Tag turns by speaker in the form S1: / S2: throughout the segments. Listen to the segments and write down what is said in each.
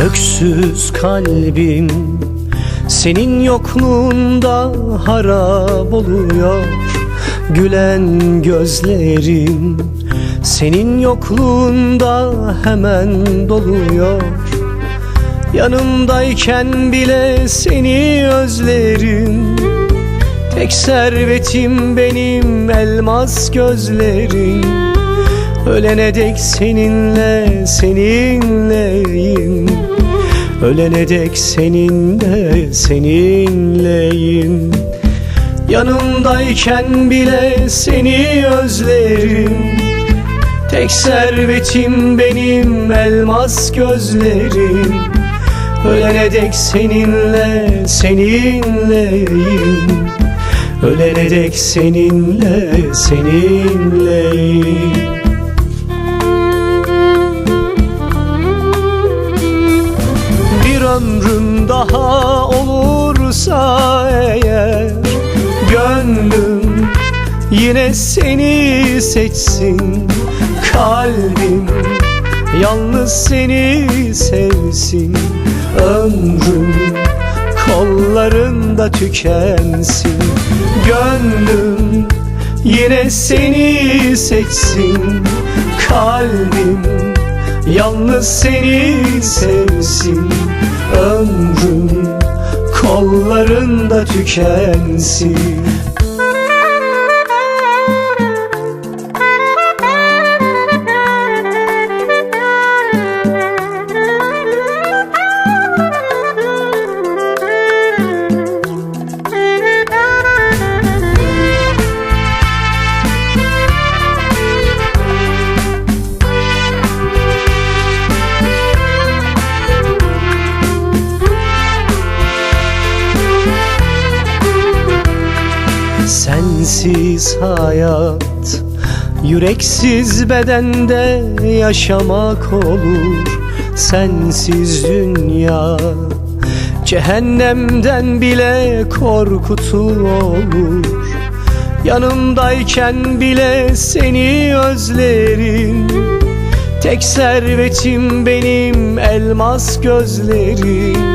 S1: Öksüz kalbim senin yokluğunda harap oluyor. Gülen gözlerim senin yokluğunda hemen doluyor. Yanımdayken bile seni özlerim. Tek servetim benim elmas gözlerin Ölene dek seninle seninleyim Ölene dek seninle seninleyim. Yanımdayken bile seni özlerim. Tek servetim benim elmas gözlerim. Ölene dek seninle seninleyim. Ölene dek seninle seninleyim daha olursa eğer Gönlüm yine seni seçsin Kalbim yalnız seni sevsin Ömrüm kollarında tükensin Gönlüm yine seni seçsin Kalbim Yalnız seni sevsin Ömrüm kollarında tükensin Sensiz hayat Yüreksiz bedende yaşamak olur. Sensiz dünya Cehennemden bile korkutu olur. Yanımdayken bile seni özlerim. Tek servetim benim elmas gözlerim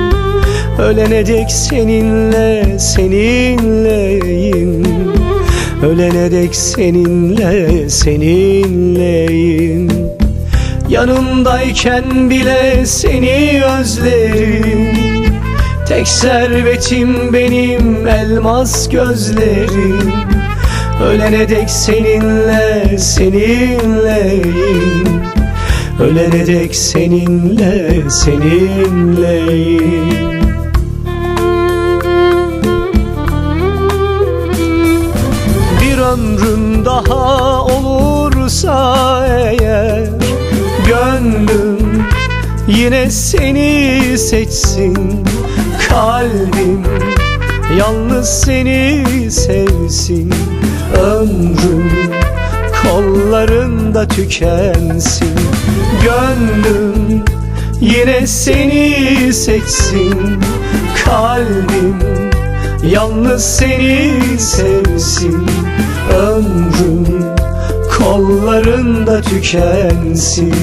S1: Ölene dek seninle seninleyim Ölene dek seninle seninleyim Yanımdayken bile seni özlerim. Tek servetim benim elmas gözlerim. Ölene dek seninle seninleyim Ölene dek seninle seninleyim ömrüm daha olursa eğer Gönlüm yine seni seçsin Kalbim yalnız seni sevsin Ömrüm kollarında tükensin Gönlüm yine seni seçsin Kalbim Yalnız seni sevsin Ömrüm kollarında tükensin